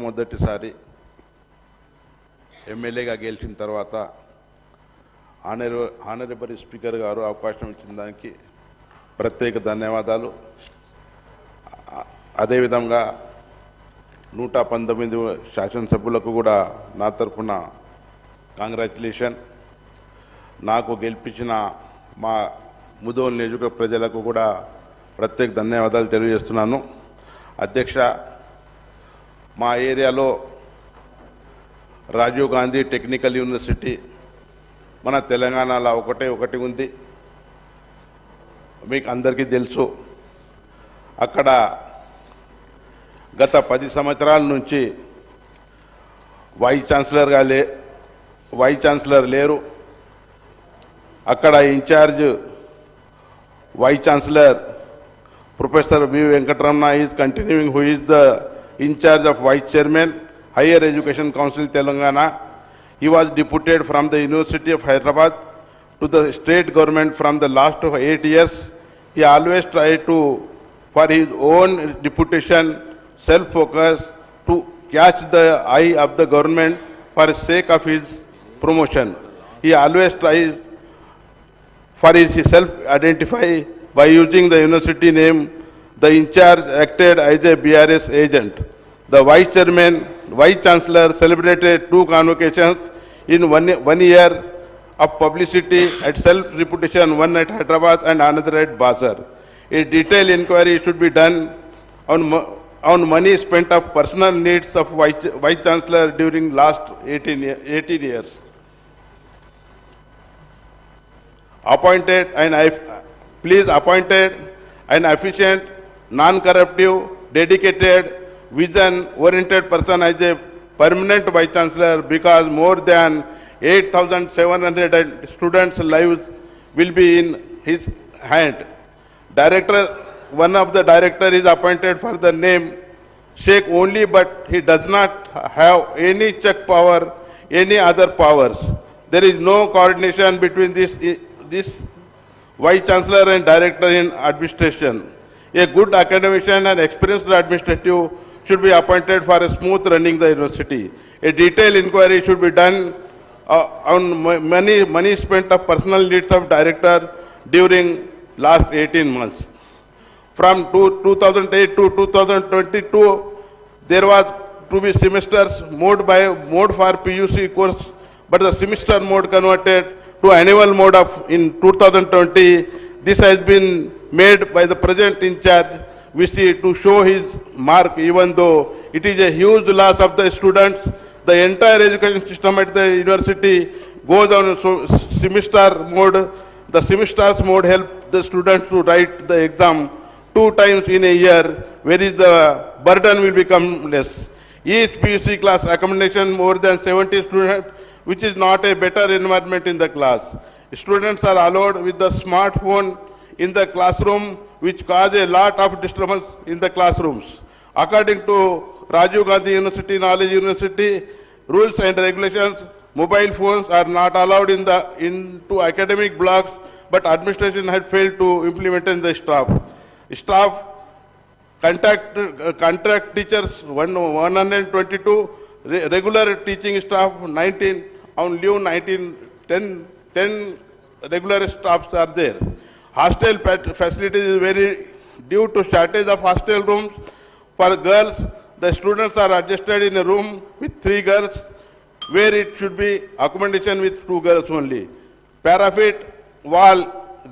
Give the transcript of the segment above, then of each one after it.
మొట్టమొదటిసారి ఎమ్మెల్యేగా గెలిచిన తర్వాత ఆనర్ ఆనరబరీ స్పీకర్ గారు అవకాశం ఇచ్చిన దానికి ప్రత్యేక ధన్యవాదాలు. అదేవిధంగా నూట పంతొమ్మిది శాసనసభ్యులకు కూడా నా తరఫున కాంగ్రాచులేషన్ నాకు గెలిపించిన మా ముదోల్ నియోజక ప్రజలకు కూడా ప్రత్యేక ధన్యవాదాలు తెలియజేస్తున్నాను. అధ్యక్ష మా ఏరియాలో రాజీవ్ గాంధీ టెక్నికల్ యూనివర్సిటీ మన తెలంగాణలో ఒకటే ఒకటి ఉంది. మీకు అందరికీ తెలుసు. అక్కడ గత పది సంవత్సరాల నుంచి వైస్ ఛాన్సలర్గా లే వైస్ ఛాన్సలర్ లేరు. అక్కడ in charge vice chancellor professor V Venkataramana is continuing who is the in charge of Vice Chairman, Higher Education Council Telangana. He was deputed from the University of Hyderabad to the state government from the last of eight years. He always tried to, for his own deputation, self-focus to catch the eye of the government for sake of his promotion. He always tries for his self-identify by using the university name. The in charge acted as a BRS agent. The vice chairman, vice chancellor celebrated two convocations in one, one year of publicity at self-reputation, one at Hyderabad and another at Basar. A detailed inquiry should be done on, on money spent of personal needs of vice, vice chancellor during last 18, 18 years. appointed and please appointed an efficient, non-corruptive, dedicated, vision-oriented person as a permanent vice chancellor because more than 8,700 students' lives will be in his hand. Director, one of the director is appointed for the name Sheikh only, but he does not have any check power, any other powers. There is no coordination between this, eh, this vice chancellor and director in administration. A good academician and experienced administrative should be appointed for a smooth running the university. A detailed inquiry should be done uh, on mo- money, money spent of personal needs of director during last 18 months. From two- 2008 to 2022, there was to be semesters mode by mode for PUC course, but the semester mode converted to annual mode of in 2020. This has been made by the present in charge, which is to show his mark, even though it is a huge loss of the students. The entire education system at the university goes on so- semester mode. The semesters mode help the students to write the exam two times in a year, whereas the burden will become less. Each PUC class accommodation more than 70 students, which is not a better environment in the class. Students are allowed with the smartphone in the classroom, which cause a lot of disturbance in the classrooms. According to Rajiv Gandhi University, Knowledge University, rules and regulations, mobile phones are not allowed in the, into academic blocks, but administration had failed to implement in the staff. Staff Contact, uh, contract teachers, one, 122, re- regular teaching staff, 19, on leave 19, 10, 10 regular staffs are there. Hostel facilities is very, due to shortage of hostel rooms for girls, the students are adjusted in a room with three girls, where it should be accommodation with two girls only. Parapet, wall,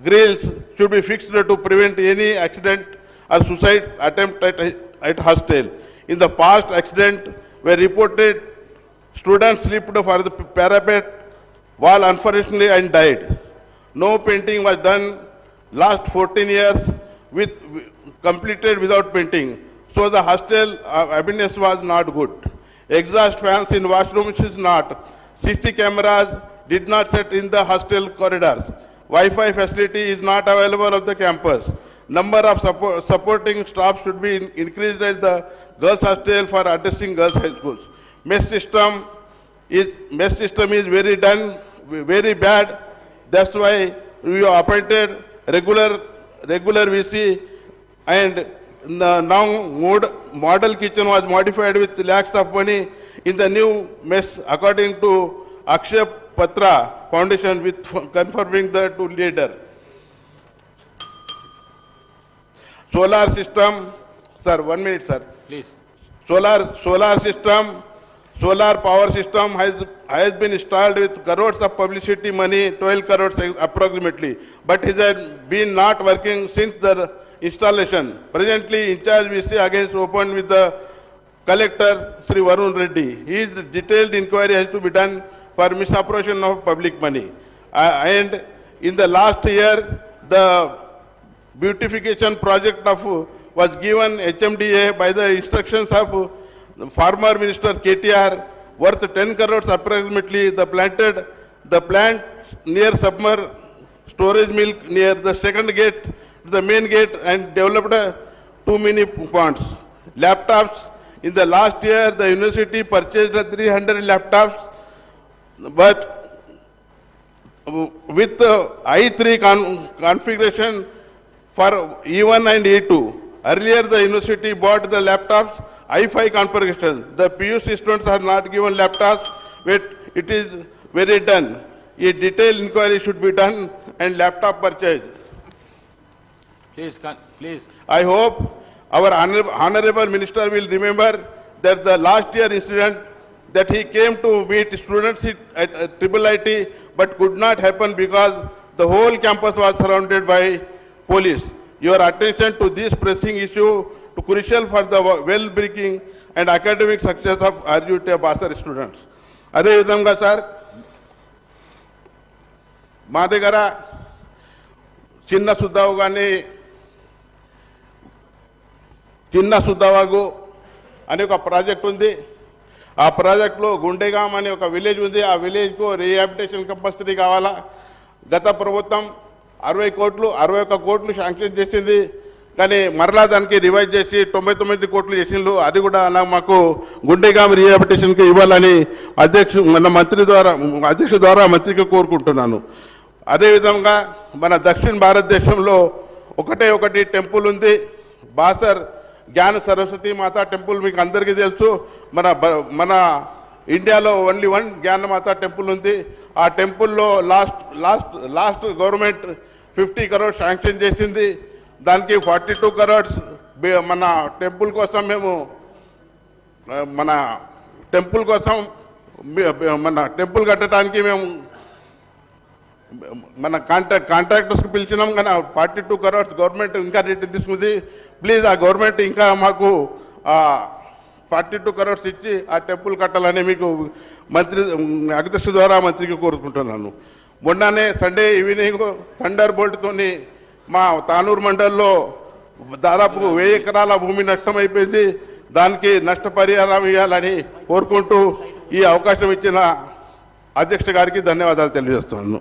grills should be fixed to prevent any accident or suicide attempt at, at hostel. In the past, accident were reported, students slipped for the parapet wall unfortunately and died. No painting was done last 14 years with, completed without painting. So the hostel uh, was not good. Exhaust fans in washrooms is not. CC cameras did not set in the hostel corridors. Wi-Fi facility is not available of the campus. Number of support, supporting staff should be in- increased at the girls hostel for addressing girls high schools. Mess system is, mess system is very done, very bad. That's why we appointed regular, regular VC and n- now mode, model kitchen was modified with lakhs of money in the new mess according to Akshay Patra Foundation with confirming the to leader. Solar system, sir, one minute, sir. Please. Solar, solar system, solar power system has, has been installed with crores of publicity money, 12 crores approximately, but it has been not working since the installation. Presently, in charge VC against open with the collector, Sri Varun Reddy. His detailed inquiry has to be done for misappropriation of public money. Uh, And in the last year, the beautification project of, was given HMDA by the instructions of former minister KTR worth 10 crores approximately, the planted, the plant near submer storage milk near the second gate, to the main gate and developed uh, too many ponds. Laptops, in the last year, the university purchased uh, 300 laptops, but with uh, I3 con- configuration for E1 and E2. Earlier, the university bought the laptops, I5 configuration. The PUC students are not given laptops, but it is very done. A detailed inquiry should be done and laptop purchase. Please, please. I hope our honorable minister will remember that the last year incident that he came to meet students at- Triple IT but could not happen because the whole campus was surrounded by police. Your attention to this pressing issue crucial for the well-being and academic success of RUT Basar students అదేవిధంగా sir మా దగ్గర చిన్న సుద్దావు కానీ చిన్న సుద్దావాగు అనే ఒక project ఉంది. ఆ ప్రాజెక్ట్లో గుండెగాం అనే ఒక విలేజ్ ఉంది. ఆ విలేజ్కు రీహాబిటేషన్ కంపల్సరీ కావాలా? గత ప్రభుత్వం అరవై కోట్లు అరవై ఒక్క కోట్లు శాంక్షన్ చేసింది. కానీ మరలా దానికి రివైజ్ చేసి తొంభై తొమ్మిది కోట్లు చేసిండ్రు. అది కూడా నాకు మాకు గుండెగామి రీహాబిటేషన్కి ఇవ్వాలని అధ్యక్షు మన మంత్రి ద్వారా అధ్యక్ష ద్వారా మంత్రికి కోరుకుంటున్నాను. అదేవిధంగా మన దక్షిణ భారతదేశంలో ఒకటే ఒకటి టెంపుల్ ఉంది. బాసర్ జ్ఞాన సరస్వతి మాతా టెంపుల్ మీకు అందరికీ తెలుసు. మన బ- మన ఇండియాలో ఓన్లీ వన్ జ్ఞానమాత టెంపుల్ ఉంది. ఆ టెంపుల్లో last last last government fifty crores sanction చేసింది. దానికి ఫార్టీ టూ కరోడ్స్ మన టెంపుల్ కోసం మేము మన టెంపుల్ కోసం మన టెంపుల్ కట్టడానికి మేము మన కాంట్రాక్ట్ కాంట్రాక్టర్స్కి పిలిచినాం కానీ ఫార్టీ టూ కరోడ్స్ గవర్నమెంట్ ఇంకా రేట్ తీసుకుంది. ప్లీజ్ ఆ గవర్నమెంట్ ఇంకా మాకు ఫార్టీ టూ కరోడ్స్ ఇచ్చి ఆ టెంపుల్ కట్టాలని మీకు మంత్రి అగ్రదృష్టి ద్వారా మంత్రికి కోరుకుంటున్నాను. మొన్ననే సండే ఈవినింగ్ థండర్ బోల్ట్తోని మా తానూరు మండల్లో దాదాపు వెయ్యి ఎకరాల భూమి నష్టం అయిపోయింది. దానికి నష్టపరిహారం ఇవ్వాలని కోరుకుంటూ ఈ అవకాశం ఇచ్చిన అధ్యక్ష గారికి ధన్యవాదాలు తెలియజేస్తున్నాను.